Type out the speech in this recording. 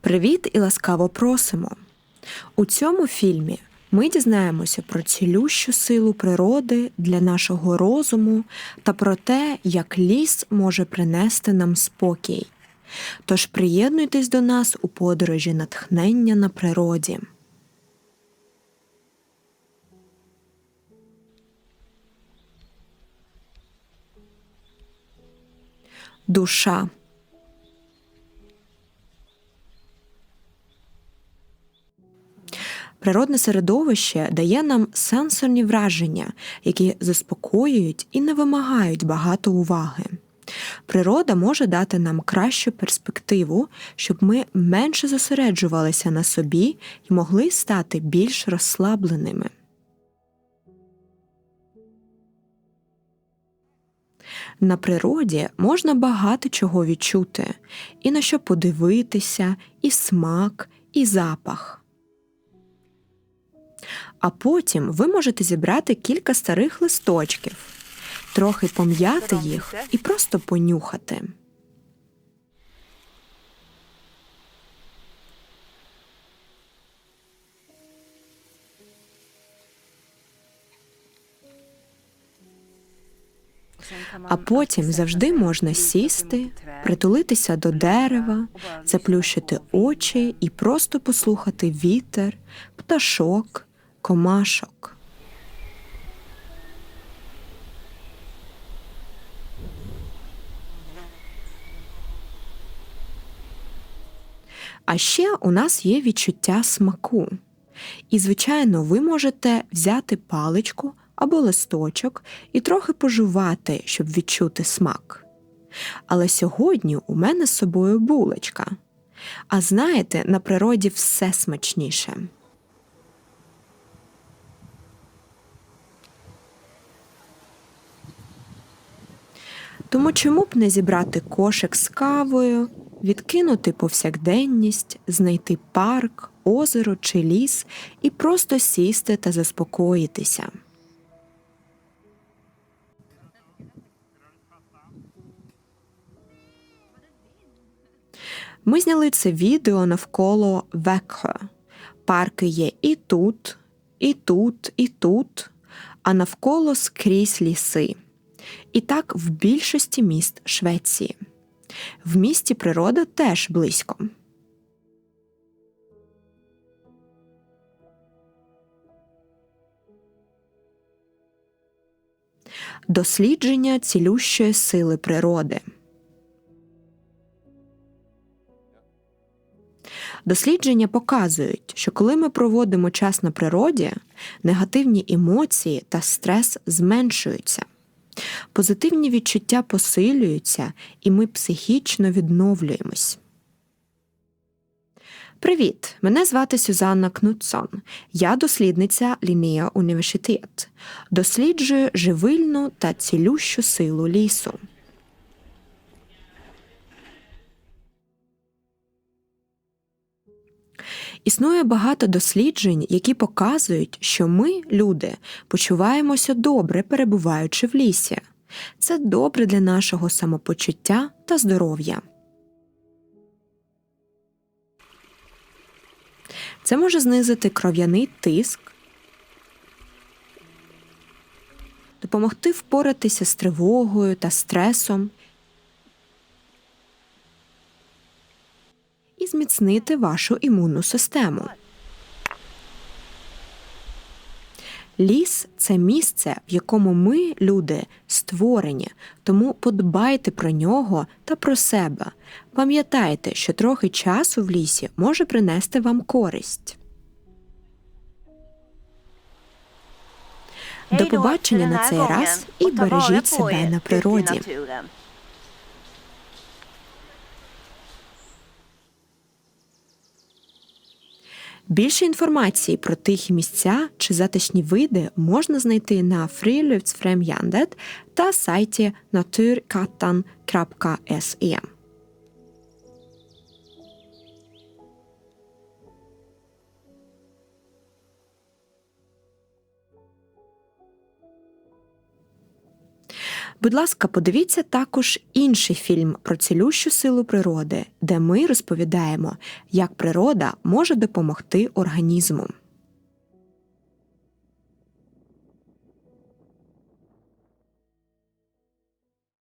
Привіт і ласкаво просимо! У цьому фільмі ми дізнаємося про цілющу силу природи для нашого розуму та про те, як ліс може принести нам спокій. Тож приєднуйтесь до нас у подорожі натхнення на природі. Душа Природне середовище дає нам сенсорні враження, які заспокоюють і не вимагають багато уваги. Природа може дати нам кращу перспективу, щоб ми менше зосереджувалися на собі і могли стати більш розслабленими. На природі можна багато чого відчути, і на що подивитися, і смак, і запах. А потім ви можете зібрати кілька старих листочків, трохи пом'яти їх і просто понюхати. А потім завжди можна сісти, притулитися до дерева, заплющити очі і просто послухати вітер, пташок, комашок. А ще у нас є відчуття смаку. І, звичайно, ви можете взяти паличку або листочок і трохи пожувати, щоб відчути смак. Але сьогодні у мене з собою булочка. А знаєте, на природі все смачніше. Тому чому б не зібрати кошик з кавою, відкинути повсякденність, знайти парк, озеро чи ліс і просто сісти та заспокоїтися. Ми зняли це відео навколо Векхо. Парки є і тут, і тут, і тут, а навколо скрізь ліси. І так в більшості міст Швеції. В місті природа теж близько. Дослідження цілющої сили природи. Дослідження показують, що коли ми проводимо час на природі, негативні емоції та стрес зменшуються. Позитивні відчуття посилюються, і ми психічно відновлюємось. Привіт! Мене звати Сюзанна Кнутсон. Я дослідниця Лінія університет. Досліджую живильну та цілющу силу лісу. Існує багато досліджень, які показують, що ми, люди, почуваємося добре, перебуваючи в лісі. Це добре для нашого самопочуття та здоров'я. Це може знизити кров'яний тиск, допомогти впоратися з тривогою та стресом і зміцнити вашу імунну систему. Ліс це місце, в якому ми, люди, створені, тому подбайте про нього та про себе. Пам'ятайте, що трохи часу в лісі може принести вам користь. До побачення на цей раз і бережіть себе на природі. Більше інформації про тихі місця чи затишні види можна знайти на Friluftsfrämjandet та сайті naturkattan.se. Будь ласка, подивіться також інший фільм про цілющу силу природи, де ми розповідаємо, як природа може допомогти організму.